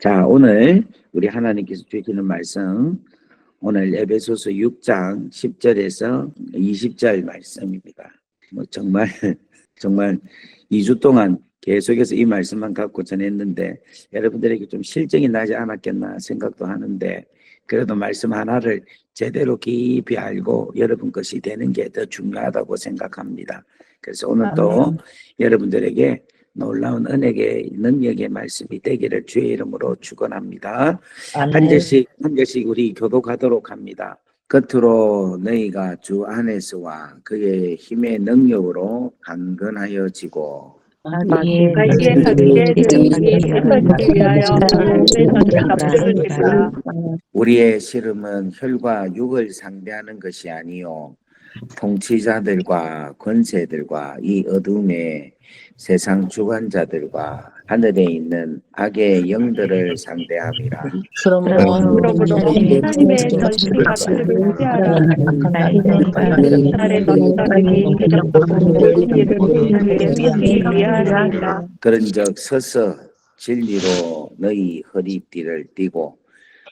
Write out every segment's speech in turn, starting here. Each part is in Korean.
자, 오늘 우리 하나님께서 주시는 말씀, 오늘 에베소서 6장 10절에서 20절 말씀입니다. 뭐 정말, 정말 2주 동안 계속해서 이 말씀만 갖고 전했는데 여러분들에게 좀 실정이 나지 않았겠나 생각도 하는데 그래도 말씀 하나를 제대로 깊이 알고 여러분 것이 되는 게 더 중요하다고 생각합니다. 그래서 오늘 또 여러분들에게 놀라운 은혜의 능력의 말씀이 되기를 주의 이름으로 축원합니다. 한 절씩 한 절씩 우리 교독하도록 합니다. 겉으로 너희가 주 안에서와 그의 힘의 능력으로 강건하여지고. 우리의 씨름은 혈과 육을 상대하는 것이 아니요 통치자들과 권세들과 이 어둠의 세상 주관자들과 하늘에 있는 악의 영들을 상대함이라. 그러므로 하나님의. 그런즉 서서 진리로 너희 허리띠를 띠고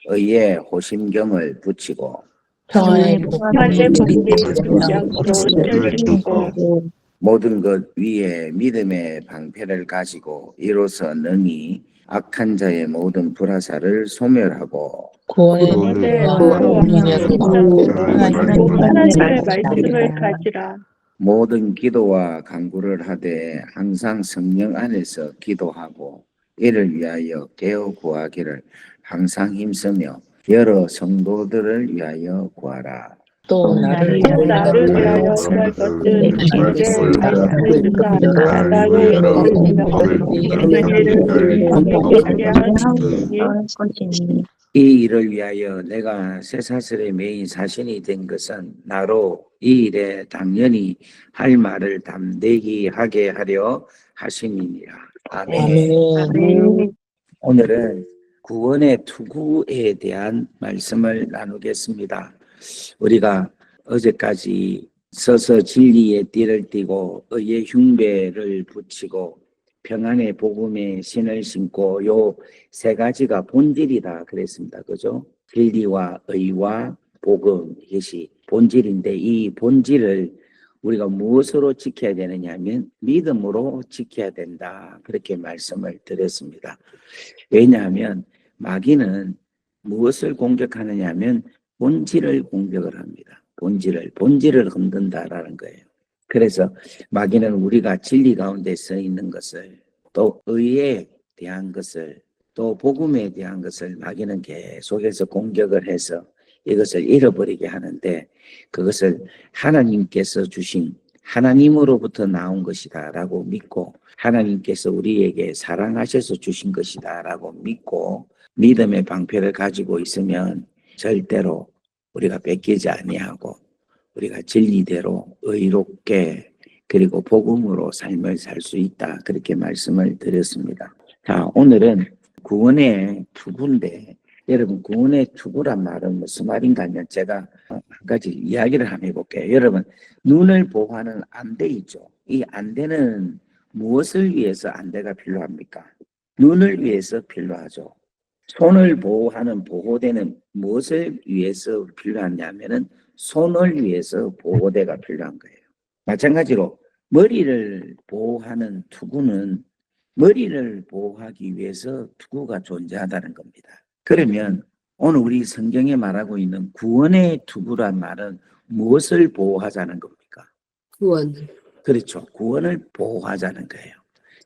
의의 호심경을 붙이고 평화의 양으로 쩔시고 모든 것 위에 믿음의 방패를 가지고 이로써 능히 악한 자의 모든 불화살을 소멸하고 구원의 마음으로 하나님의 말씀을 가지라. 모든 기도와 간구를 하되 항상 성령 안에서 기도하고 이를 위하여 개어 구하기를 항상 힘쓰며 여러 성도들을 위하여 구하라. 또 나를 위하여 구할 것은 이제 이 일을 위하여 내가 쇠사슬의 메인 사신이 된 것은 나로 이 일에 당연히 할 말을 담대히 하게 하려 하심이니라. 아멘. 아멘. 오늘은 구원의 투구에 대한 말씀을 나누겠습니다. 우리가 어제까지 서서 진리의 띠를 띠고 의의 흉배를 붙이고 평안의 복음의 신을 신고 요 세 가지가 본질이다 그랬습니다. 그죠? 진리와 의와 복음 이것이 본질인데 이 본질을 우리가 무엇으로 지켜야 되느냐 하면 믿음으로 지켜야 된다. 그렇게 말씀을 드렸습니다. 왜냐하면 마귀는 무엇을 공격하느냐 하면 본질을 공격을 합니다. 본질을, 본질을 흔든다라는 거예요. 그래서 마귀는 우리가 진리 가운데 서 있는 것을 또 의에 대한 것을 또 복음에 대한 것을 마귀는 계속해서 공격을 해서 이것을 잃어버리게 하는데 그것을 하나님께서 주신 하나님으로부터 나온 것이다 라고 믿고 하나님께서 우리에게 사랑하셔서 주신 것이다 라고 믿고 믿음의 방패를 가지고 있으면 절대로 우리가 뺏기지 아니하고 우리가 진리대로 의롭게 그리고 복음으로 삶을 살 수 있다 그렇게 말씀을 드렸습니다. 자 오늘은 구원의 투구인데 여러분 구원의 투구란 말은 무슨 말인가 하면 제가 한 가지 이야기를 한번 해볼게요. 여러분 눈을 보호하는 안대 있죠. 이 안대는 무엇을 위해서 안대가 필요합니까? 눈을 위해서 필요하죠. 손을 보호하는 보호대는 무엇을 위해서 필요하냐면은 손을 위해서 보호대가 필요한 거예요. 마찬가지로 머리를 보호하는 투구는 머리를 보호하기 위해서 투구가 존재하다는 겁니다. 그러면 오늘 우리 성경에 말하고 있는 구원의 투구란 말은 무엇을 보호하자는 겁니까? 구원. 그렇죠. 구원을 보호하자는 거예요.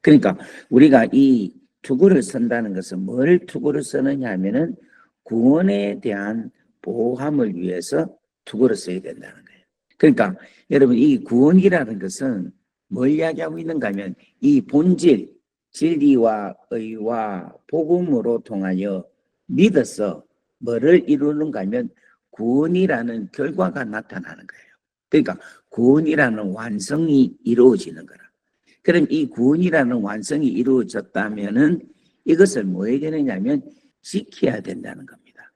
그러니까 우리가 이 투구를 쓴다는 것은 뭘 투구를 쓰느냐 하면은 구원에 대한 보호함을 위해서 투구를 써야 된다는 거예요. 그러니까 여러분 이 구원이라는 것은 뭘 이야기하고 있는가 하면 이 본질, 진리와 의와 복음으로 통하여 믿어서 뭐를 이루는가 하면 구원이라는 결과가 나타나는 거예요. 그러니까 구원이라는 완성이 이루어지는 거라. 그럼 이 구원이라는 완성이 이루어졌다면은 이것을 뭐 해야 되느냐면 지켜야 된다는 겁니다.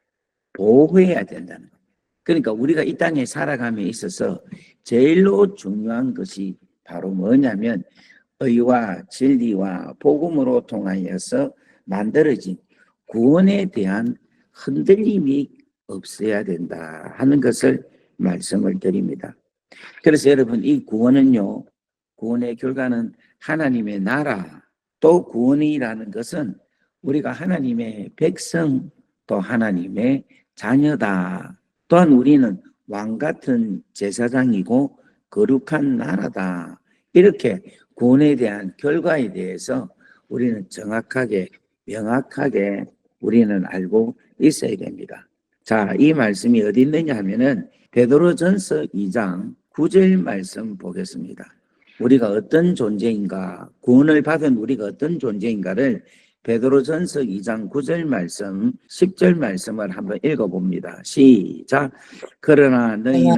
보호해야 된다는 겁니다. 그러니까 우리가 이 땅에 살아감에 있어서 제일로 중요한 것이 바로 뭐냐면 의와 진리와 복음으로 통하여서 만들어진 구원에 대한 흔들림이 없어야 된다 하는 것을 말씀을 드립니다. 그래서 여러분 이 구원은요, 구원의 결과는 하나님의 나라, 또 구원이라는 것은 우리가 하나님의 백성, 또 하나님의 자녀다. 또한 우리는 왕 같은 제사장이고 거룩한 나라다. 이렇게 구원에 대한 결과에 대해서 우리는 정확하게, 명확하게 우리는 알고 있어야 됩니다. 자, 이 말씀이 어디 있느냐 하면은 베드로전서 2장 9절 말씀 보겠습니다. 우리가 어떤 존재인가, 구원을 받은 우리가 어떤 존재인가를 베드로전서 2장 9절 말씀, 10절 말씀을 한번 읽어봅니다. 시작. 그러나 너희는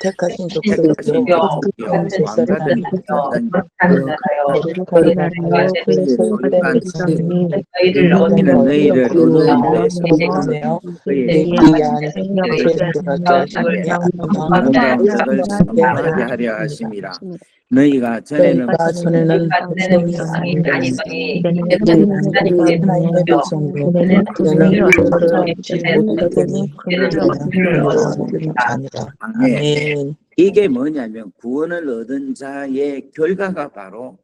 택하신 족속이요 족속이요 왕같은 성공하며 그의 귀한 아름다운 것을 선포하게 하려 하심이라. 너희가 전에는 전에는 세상이 아니더니 하나님의 백성으로 너희는 그를 얻지 못하더니 아니라 아멘. 아멘. 이게 뭐냐면 구원을 얻은 자의 결과가 바로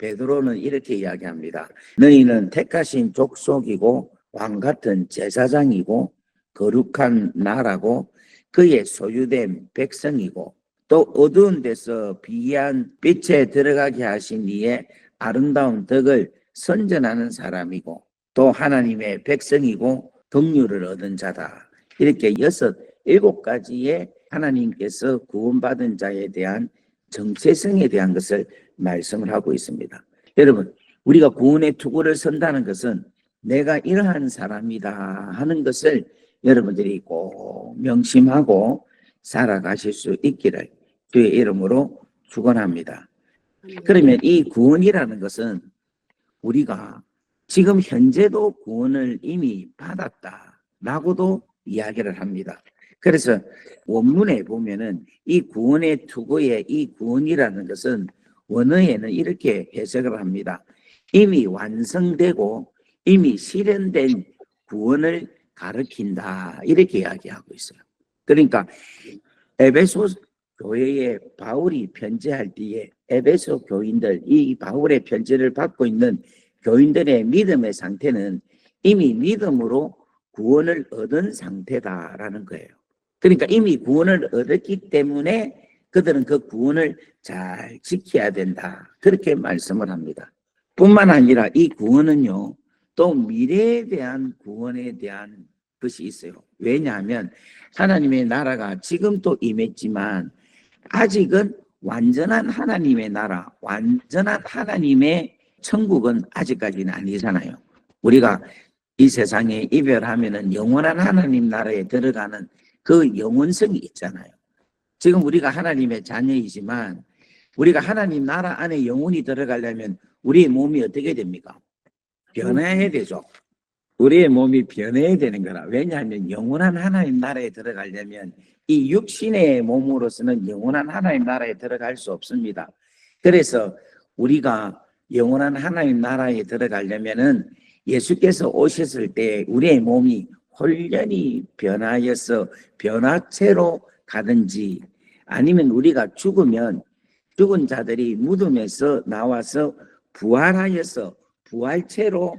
베드로는 이렇게 이야기합니다. 너희는 택하신 족속이고 왕 같은 제사장이고 거룩한 나라고 그의 소유된 백성이고 또 어두운 데서 비한 빛에 들어가게 하신 이의 아름다운 덕을 선전하는 사람이고 또 하나님의 백성이고 동료를 얻은 자다. 이렇게 여섯 일곱 가지의 하나님께서 구원받은 자에 대한 정체성에 대한 것을 말씀을 하고 있습니다. 여러분, 우리가 구원의 투구를 선다는 것은 내가 이러한 사람이다 하는 것을 여러분들이 꼭 명심하고 살아가실 수 있기를 주의 이름으로 축원합니다. 그러면 이 구원이라는 것은 우리가 지금 현재도 구원을 이미 받았다라고도 이야기를 합니다. 그래서 원문에 보면은 이 구원의 투구의 이 구원이라는 것은 원어에는 이렇게 해석을 합니다. 이미 완성되고 이미 실현된 구원을 가르킨다. 이렇게 이야기하고 있어요. 그러니까 에베소 교회에 바울이 편지할 때에 에베소 교인들, 이 바울의 편지를 받고 있는 교인들의 믿음의 상태는 이미 믿음으로 구원을 얻은 상태다라는 거예요. 그러니까 이미 구원을 얻었기 때문에 그들은 그 구원을 잘 지켜야 된다. 그렇게 말씀을 합니다. 뿐만 아니라 이 구원은요, 또 미래에 대한 구원에 대한 것이 있어요. 왜냐하면 하나님의 나라가 지금 또 임했지만 아직은 완전한 하나님의 나라, 완전한 하나님의 천국은 아직까지는 아니잖아요. 우리가 이 세상에 이별하면은 영원한 하나님 나라에 들어가는 그 영원성이 있잖아요. 지금 우리가 하나님의 자녀이지만 우리가 하나님 나라 안에 영원히 들어가려면 우리의 몸이 어떻게 됩니까? 변해야 되죠. 우리의 몸이 변해야 되는 거라. 왜냐하면 영원한 하나님 나라에 들어가려면 이 육신의 몸으로서는 영원한 하나님 나라에 들어갈 수 없습니다. 그래서 우리가 영원한 하나님 나라에 들어가려면은 예수께서 오셨을 때 우리의 몸이 홀연히 변하여서 변화체로 가든지 아니면 우리가 죽으면 죽은 자들이 무덤에서 나와서 부활하여서 부활체로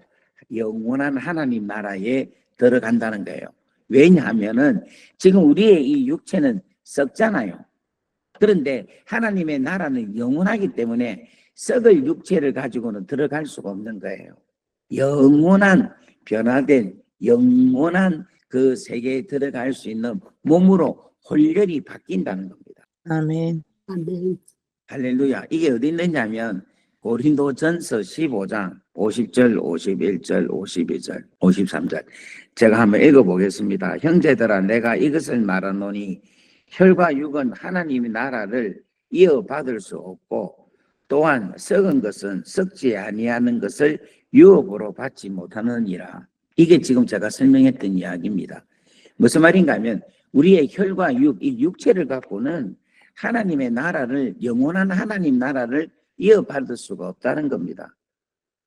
영원한 하나님 나라에 들어간다는 거예요. 왜냐하면은 지금 우리의 이 육체는 썩잖아요. 그런데 하나님의 나라는 영원하기 때문에 썩을 육체를 가지고는 들어갈 수가 없는 거예요. 영원한 변화된 영원한 그 세계에 들어갈 수 있는 몸으로 홀렬히 바뀐다는 겁니다. 아멘 아멘. 할렐루야. 이게 어디 있느냐면 고린도 전서 15장 50절, 51절, 52절, 53절. 제가 한번 읽어보겠습니다. 형제들아 내가 이것을 말하노니 혈과 육은 하나님의 나라를 이어받을 수 없고 또한 썩은 것은 썩지 아니하는 것을 유업으로 받지 못하느니라. 이게 지금 제가 설명했던 이야기입니다. 무슨 말인가 하면 우리의 혈과 육, 이 육체를 갖고는 하나님의 나라를 영원한 하나님 나라를 이어받을 수가 없다는 겁니다.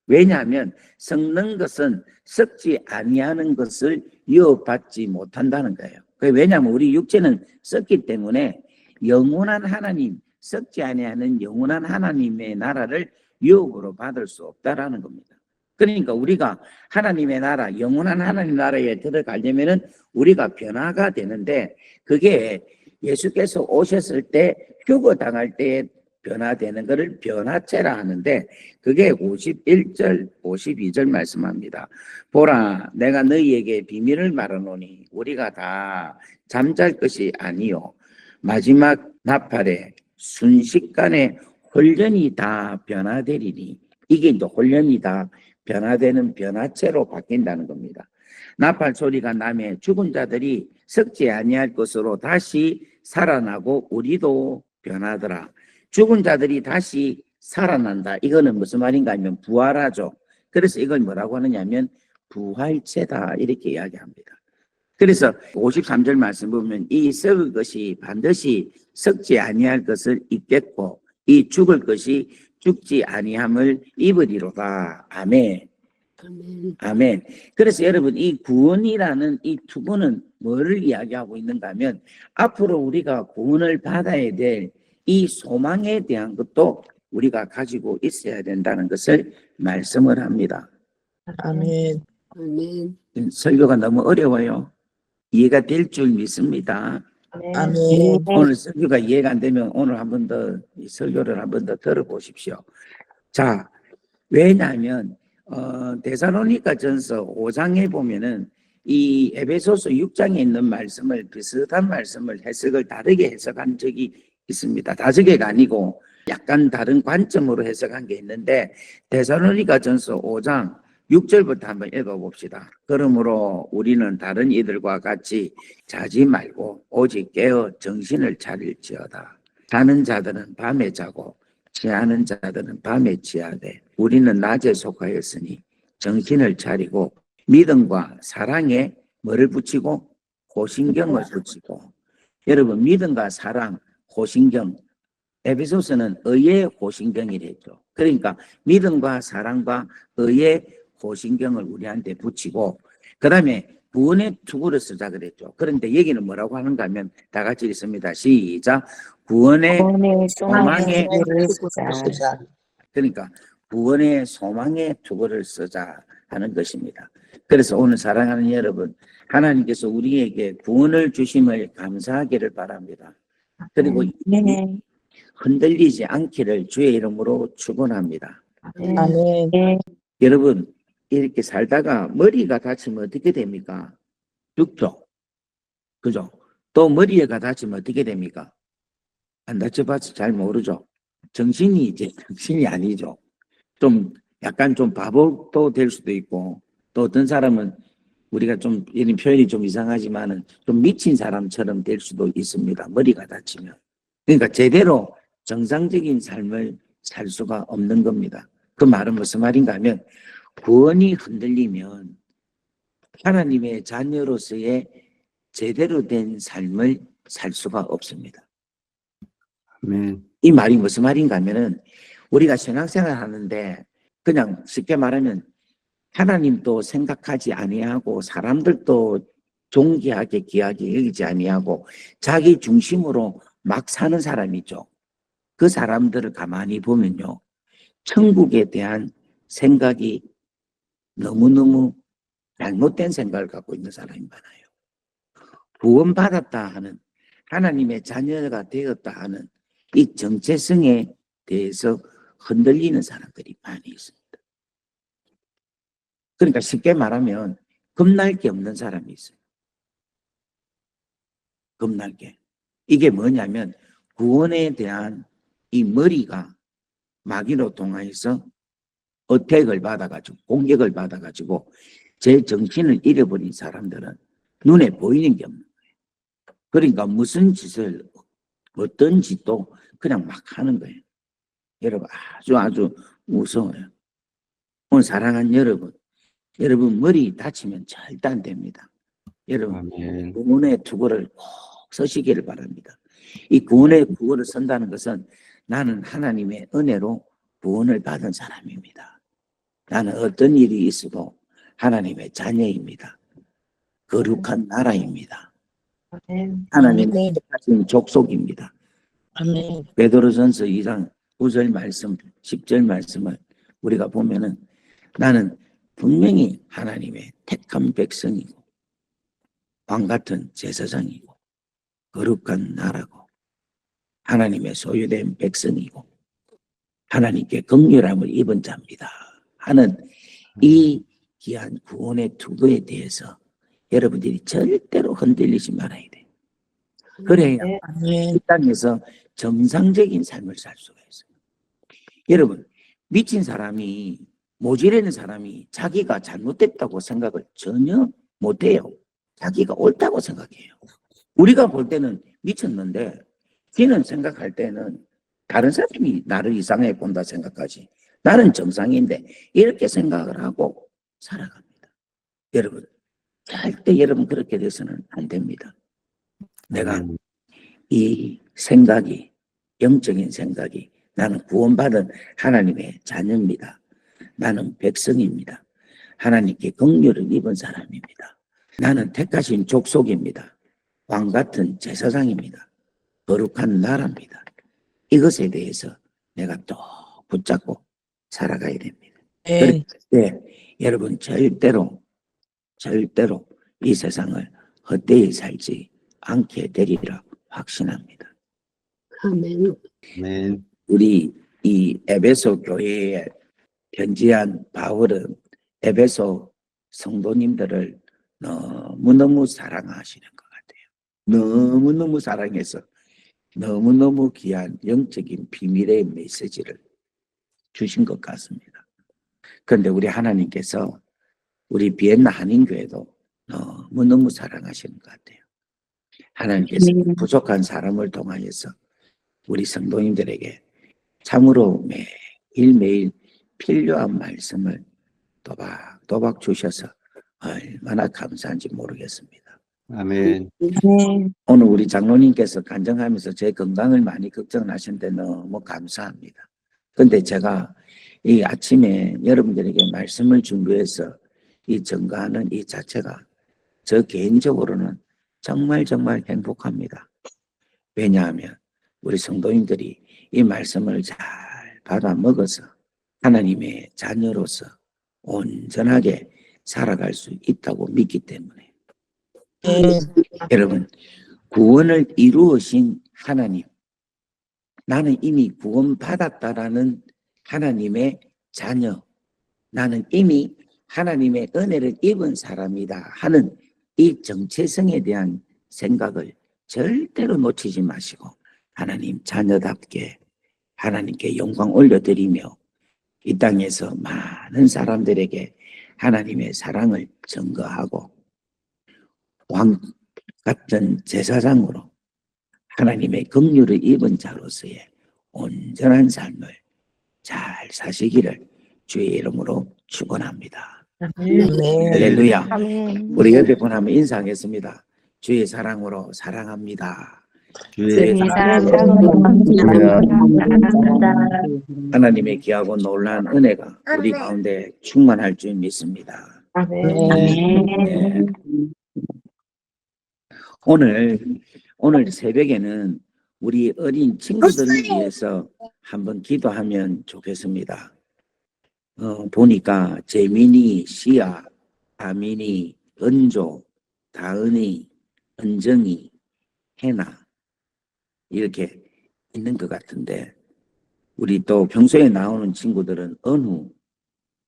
왜냐하면 썩는 것은 썩지 아니하는 것을 이어받지 못한다는 거예요. 그 왜냐하면 우리 육체는 썩기 때문에 영원한 하나님, 썩지 아니하는 영원한 하나님의 나라를 유혹으로 받을 수 없다라는 겁니다. 그러니까 우리가 하나님의 나라, 영원한 하나님 나라에 들어가려면은 우리가 변화가 되는데 그게 예수께서 오셨을 때 휴거 당할 때 변화되는 것을 변화체라 하는데 그게 51절, 52절 말씀합니다. 보라, 내가 너희에게 비밀을 말하노니 우리가 다 잠잘 것이 아니요 마지막 나팔에 순식간에 홀연이 다 변화되리니 이게 이제 홀연이 다 변화되는 변화체로 바뀐다는 겁니다. 나팔 소리가 나면 죽은 자들이 썩지 아니할 것으로 다시 살아나고 우리도 변하더라. 죽은 자들이 다시 살아난다. 이거는 무슨 말인가 하면 부활하죠. 그래서 이걸 뭐라고 하느냐면 부활체다 이렇게 이야기합니다. 그래서 53절 말씀 보면 이 썩을 것이 반드시 썩지 아니할 것을 입겠고 이 죽을 것이 죽지 아니함을 입으리로다. 아멘. 아멘. 아멘. 그래서 여러분 이 구원이라는 이 투구는 뭐를 이야기하고 있는가 하면 앞으로 우리가 구원을 받아야 될 이 소망에 대한 것도 우리가 가지고 있어야 된다는 것을 말씀을 합니다. 아멘. 아멘. 설교가 너무 어려워요. 이해가 될 줄 믿습니다. 아멘. 오늘 설교가 이해가 안 되면 오늘 한 번더이 설교를 한 번 더 들어보십시오. 자, 왜냐하면 어, 데살로니가 전서 5장에 보면은 이 에베소서 6장에 있는 말씀을 비슷한 말씀을 해석을 다르게 해석한 적이 있습니다. 다르게가 아니고 약간 다른 관점으로 해석한 게 있는데 데살로니가 전서 5장 6절부터 한번 읽어봅시다. 그러므로 우리는 다른 이들과 같이 자지 말고 오직 깨어 정신을 차릴지어다. 자는 자들은 밤에 자고 취하는 자들은 밤에 취하되 우리는 낮에 속하였으니 정신을 차리고 믿음과 사랑에 뭐를 붙이고 고신경을 붙이고 여러분 믿음과 사랑 고신경 에베소서는 의의 고신경이랬죠. 그러니까 믿음과 사랑과 의의 고신경을 우리한테 붙이고 그 다음에 구원의 투구를 쓰자 그랬죠. 그런데 여기는 뭐라고 하는가 하면 다 같이 읽습니다. 시작. 구원의 소망의 쓰자. 그러니까 구원의 소망의 투구를 쓰자 하는 것입니다. 그래서 오늘 사랑하는 여러분, 하나님께서 우리에게 구원을 주심을 감사하기를 바랍니다. 그리고 네. 흔들리지 않기를 주의 이름으로 축원합니다. 아멘. 여러분 이렇게 살다가 머리가 다치면 어떻게 됩니까? 죽죠. 그죠? 또 머리가 다치면 어떻게 됩니까? 안 다쳐봐서 잘 모르죠. 정신이 이제 정신이 아니죠. 좀 약간 좀 바보도 될 수도 있고 또 어떤 사람은 우리가 좀 이런 표현이 좀 이상하지만은 좀 미친 사람처럼 될 수도 있습니다. 머리가 다치면. 그러니까 제대로 정상적인 삶을 살 수가 없는 겁니다. 그 말은 무슨 말인가 하면 구원이 흔들리면 하나님의 자녀로서의 제대로 된 삶을 살 수가 없습니다. 아멘. 이 말이 무슨 말인가 하면은 우리가 신앙생활 하는데 그냥 쉽게 말하면 하나님도 생각하지 아니하고 사람들도 존귀하게 귀하게 여기지 아니하고 자기 중심으로 막 사는 사람이죠. 그 사람들을 가만히 보면요. 천국에 대한 생각이 너무너무 잘못된 생각을 갖고 있는 사람이 많아요. 구원받았다 하는 하나님의 자녀가 되었다 하는 이 정체성에 대해서 흔들리는 사람들이 많이 있습니다. 그러니까 쉽게 말하면 겁날 게 없는 사람이 있어요. 겁날 게. 이게 뭐냐면 구원에 대한 이 머리가 마귀로 통하여서 어택을 받아가지고 공격을 받아가지고 제 정신을 잃어버린 사람들은 눈에 보이는 게 없는 거예요. 그러니까 무슨 짓을 어떤 짓도 그냥 막 하는 거예요. 여러분 아주 아주 무서워요. 오늘 사랑하는 여러분, 여러분 머리 다치면 절대 안 됩니다. 여러분. 구원의 투구를 꼭 서시기를 바랍니다. 이 구원의 구원을 선다는 것은 나는 하나님의 은혜로 구원을 받은 사람입니다. 나는 어떤 일이 있어도 하나님의 자녀입니다. 거룩한 나라입니다. 하나님의 택하신 족속입니다. 베드로전서 2장 9절 말씀, 10절 말씀을 우리가 보면은 나는 분명히 하나님의 택한 백성이고 왕 같은 제사장이고 거룩한 나라고 하나님의 소유된 백성이고 하나님께 긍휼함을 입은 자입니다. 하는 이 귀한 구원의 투구에 대해서 여러분들이 절대로 흔들리지 말아야 돼. 그래야 아멘. 이 땅에서 정상적인 삶을 살 수가 있어요. 여러분, 미친 사람이, 모질라는 사람이 자기가 잘못됐다고 생각을 전혀 못해요. 자기가 옳다고 생각해요. 우리가 볼 때는 미쳤는데, 걔는 생각할 때는 다른 사람이 나를 이상하게 본다 생각하지. 나는 정상인데, 이렇게 생각을 하고 살아갑니다. 여러분, 절대 여러분 그렇게 돼서는 안 됩니다. 내가 아멘. 이 생각이 영적인 생각이 나는 구원받은 하나님의 자녀입니다. 나는 백성입니다. 하나님께 긍휼을 입은 사람입니다. 나는 택하신 족속입니다. 왕 같은 제사장입니다. 거룩한 나라입니다. 이것에 대해서 내가 또 붙잡고 살아가야 됩니다. 네, 여러분 절대로 절대로 이 세상을 헛되이 살지 않게 되리라 확신합니다. 아멘. 아멘. 우리 이 에베소 교회에 편지한 바울은 에베소 성도님들을 너무너무 사랑하시는 것 같아요. 너무너무 사랑해서 너무너무 귀한 영적인 비밀의 메시지를 주신 것 같습니다. 그런데 우리 하나님께서 우리 비엔나 한인교회도 너무너무 사랑하시는 것 같아요. 하나님께서 부족한 사람을 통하여서 우리 성도님들에게 참으로 매일매일 필요한 말씀을 도박도박 주셔서 얼마나 감사한지 모르겠습니다. 아멘. 아멘. 오늘 우리 장로님께서 간증하면서 제 건강을 많이 걱정하시는데 너무 감사합니다. 근데 제가 이 아침에 여러분들에게 말씀을 준비해서 이 증거하는 이 자체가 저 개인적으로는 정말 정말 행복합니다. 왜냐하면 우리 성도님들이 이 말씀을 잘 받아 먹어서 하나님의 자녀로서 온전하게 살아갈 수 있다고 믿기 때문에 아멘. 여러분 구원을 이루으신 하나님 나는 이미 구원받았다라는 하나님의 자녀 나는 이미 하나님의 은혜를 입은 사람이다 하는 이 정체성에 대한 생각을 절대로 놓치지 마시고 하나님 자녀답게 하나님께 영광 올려드리며 이 땅에서 많은 사람들에게 하나님의 사랑을 증거하고 왕 같은 제사장으로 하나님의 긍휼을 입은 자로서의 온전한 삶을 잘 사시기를 주의 이름으로 축원합니다. 아멘. 할렐루야. 우리 옆에 분 한번 인사하겠습니다. 주의 사랑으로 사랑합니다. 사랑합니다. 하나님의 귀하고 놀라운 은혜가 우리 가운데 충만할 줄 믿습니다. 네. 오늘 오늘 새벽에는 우리 어린 친구들을 위해서 한번 기도하면 좋겠습니다. 어, 보니까 재민이, 시아, 다민이, 은조, 다은이, 은정이, 해나 이렇게 있는 것 같은데 우리 또 평소에 나오는 친구들은 은우,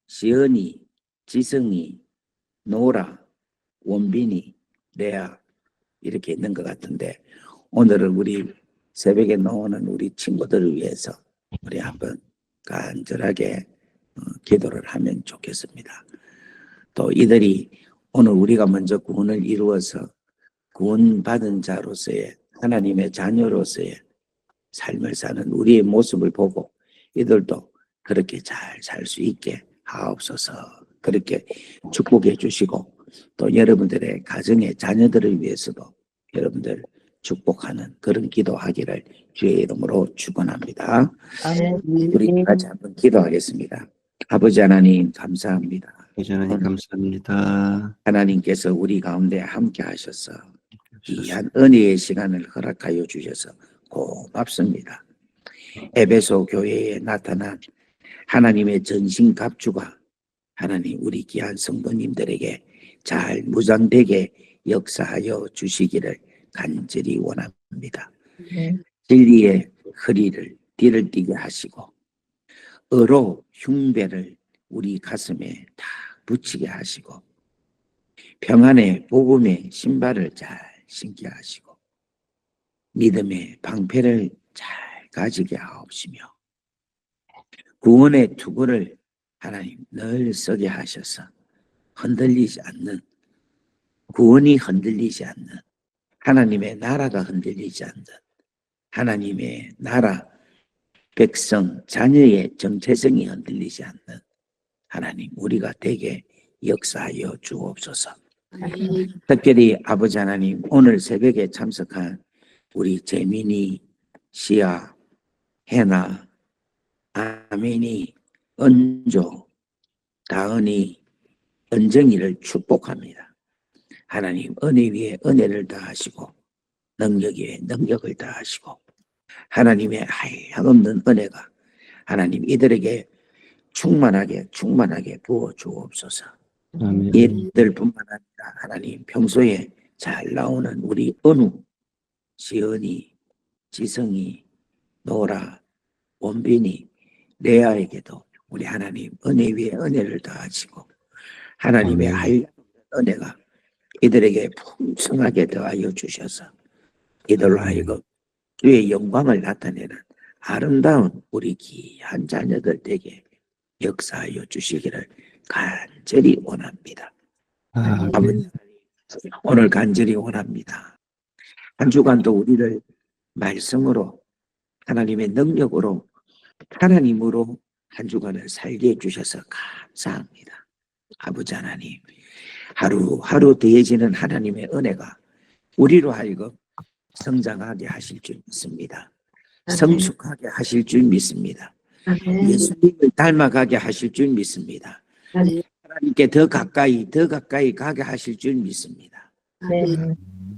시은이, 지성이, 노라, 원빈이, 레아 이렇게 있는 것 같은데 오늘은 우리 새벽에 나오는 우리 친구들을 위해서 우리 한번 간절하게 어, 기도를 하면 좋겠습니다. 또 이들이 오늘 우리가 먼저 구원을 이루어서 구원받은 자로서의 하나님의 자녀로서의 삶을 사는 우리의 모습을 보고 이들도 그렇게 잘 살 수 있게 하옵소서 그렇게 축복해 주시고 또 여러분들의 가정의 자녀들을 위해서도 여러분들 축복하는 그런 기도하기를 주의 이름으로 축원합니다. 우리 같이 한번 기도하겠습니다. 아버지 하나님 감사합니다. 아버지 하나님 감사합니다. 하나님께서 우리 가운데 함께 하셔서 귀한 은혜의 시간을 허락하여 주셔서 고맙습니다. 에베소 교회에 나타난 하나님의 전신 갑주가 하나님 우리 귀한 성도님들에게 잘 무장되게 역사하여 주시기를 간절히 원합니다. 진리의 허리를 뒤를 띠게 하시고 의로 흉배를 우리 가슴에 다 붙이게 하시고 평안의 복음의 신발을 잘 신게 하시고 믿음의 방패를 잘 가지게 하옵시며 구원의 투구를 하나님 늘 쓰게 하셔서 흔들리지 않는 구원이 흔들리지 않는 하나님의 나라가 흔들리지 않는 하나님의 나라 백성 자녀의 정체성이 흔들리지 않는 하나님 우리가 되게 역사하여 주옵소서. 특별히 아버지 하나님 오늘 새벽에 참석한 우리 재민이 시아 해나 아멘이 은조 다은이 은정이를 축복합니다. 하나님 은혜 위에 은혜를 더하시고 능력 위에 능력을 더하시고 하나님의 하얀없는 은혜가 하나님 이들에게 충만하게 충만하게 부어 주옵소서. 아멘. 이들뿐만 하나님 평소에 잘 나오는 우리 은우, 시은이, 지성이, 노라, 원빈이, 레아에게도 우리 하나님 은혜 위에 은혜를 더하시고 하나님의. 하얀 은혜가 이들에게 풍성하게 더하여 주셔서 이들로 하여금 주의 영광을 나타내는 아름다운 우리 귀한 자녀들 되게 역사하여 주시기를 간절히 원합니다. 아멘. 아버지 오늘 간절히 원합니다. 한 주간도 우리를 말씀으로 하나님의 능력으로 하나님으로 한 주간을 살게 해주셔서 감사합니다. 아버지 하나님 하루하루 더해지는 하나님의 은혜가 우리로 하여금 성장하게 하실 줄 믿습니다. 성숙하게 하실 줄 믿습니다. 아멘. 예수님을 닮아가게 하실 줄 믿습니다. 하나님께 더 가까이 더 가까이 가게 하실 줄 믿습니다. 아멘.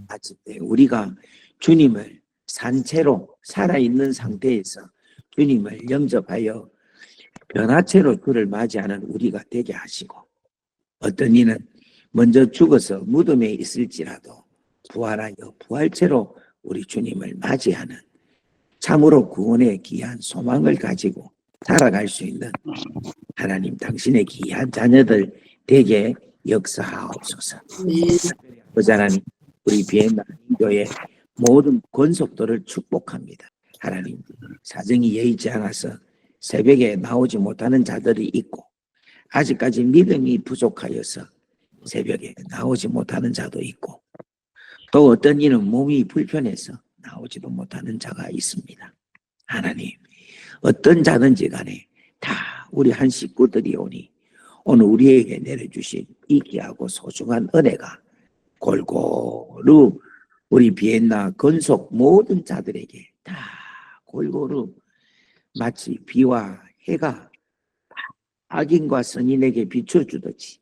아직 때 우리가 주님을 산채로 살아있는 상태에서 주님을 영접하여 변화체로 주를 맞이하는 우리가 되게 하시고 어떤 이는 먼저 죽어서 무덤에 있을지라도 부활하여 부활체로 우리 주님을 맞이하는 참으로 구원의 귀한 소망을 가지고 살아갈 수 있는 하나님 당신의 귀한 자녀들 되게 역사하옵소서. 아버지 하나님 우리 비엔나 교회 모든 권속도를 축복합니다. 하나님 사정이 여의지 않아서 새벽에 나오지 못하는 자들이 있고 아직까지 믿음이 부족하여서 새벽에 나오지 못하는 자도 있고 또 어떤 이는 몸이 불편해서 나오지도 못하는 자가 있습니다. 하나님 어떤 자든지 간에 다 우리 한 식구들이 오니 오늘 우리에게 내려주신 이 귀하고 소중한 은혜가 골고루 우리 비엔나 건속 모든 자들에게 다 골고루 마치 비와 해가 악인과 선인에게 비춰주듯이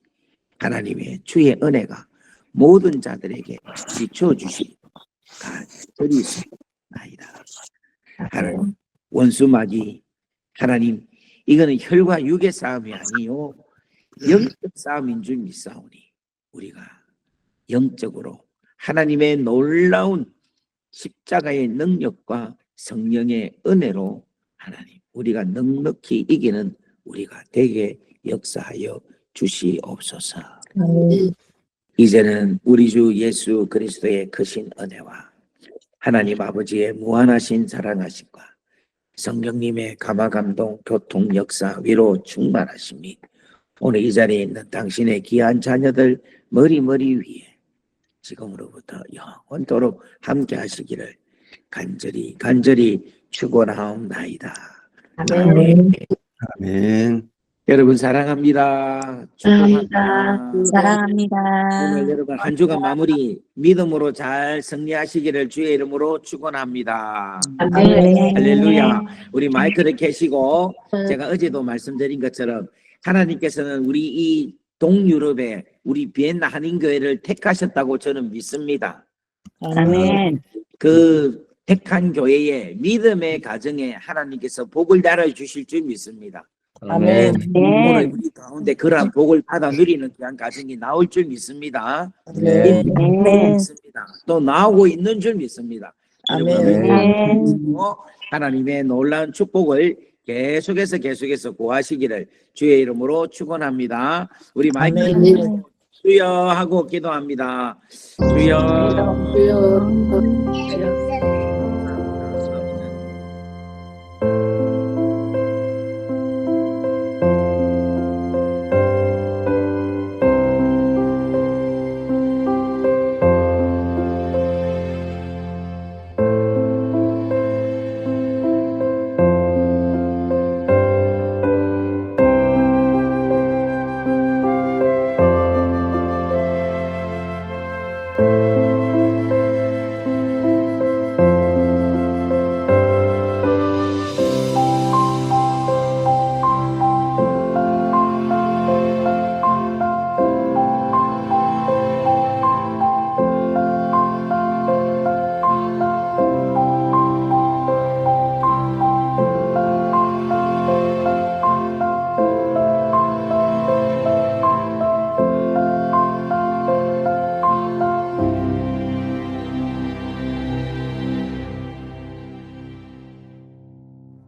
하나님의 주의 은혜가 모든 자들에게 비춰주시 간절히 나이다. 하나님 원수막이 하나님 이거는 혈과 육의 싸움이 아니요 영적 싸움인 줄 믿사오니 우리가 영적으로 하나님의 놀라운 십자가의 능력과 성령의 은혜로 하나님 우리가 넉넉히 이기는 우리가 되게 역사하여 주시옵소서. 이제는 우리 주 예수 그리스도의 크신 은혜와 하나님 아버지의 무한하신 사랑하심과 성령님의 감화 감동 교통 역사 위로 충만하심이 오늘 이 자리에 있는 당신의 귀한 자녀들 머리 머리 위에 지금으로부터 영원토록 함께 하시기를 간절히 간절히 축원하옵나이다. 아멘. 아멘. 여러분 사랑합니다. 사랑합니다. 사랑합니다. 오늘 여러분 한 주간 마무리 믿음으로 잘 승리하시기를 주의 이름으로 축원합니다. 아멘. 할렐루야. 우리 마이크를 켜시고 제가 어제도 말씀드린 것처럼 하나님께서는 우리 이 동유럽에 우리 비엔나 한인교회를 택하셨다고 저는 믿습니다. 아멘. 그 택한 교회에 믿음의 가정에 하나님께서 복을 달아 주실 줄 믿습니다. 아멘. 오늘 네. 우리 가운데 그러한 복을 받아 누리는 귀한 가정이 나올 줄 믿습니다. 네. 네. 믿습니다. 또 나오고 있는 줄 믿습니다. 아멘. 네. 하나님의 놀라운 축복을 계속해서 계속해서 구하시기를 주의 이름으로 축원합니다. 우리 마이크. 주여 하고 기도합니다. 주여 주여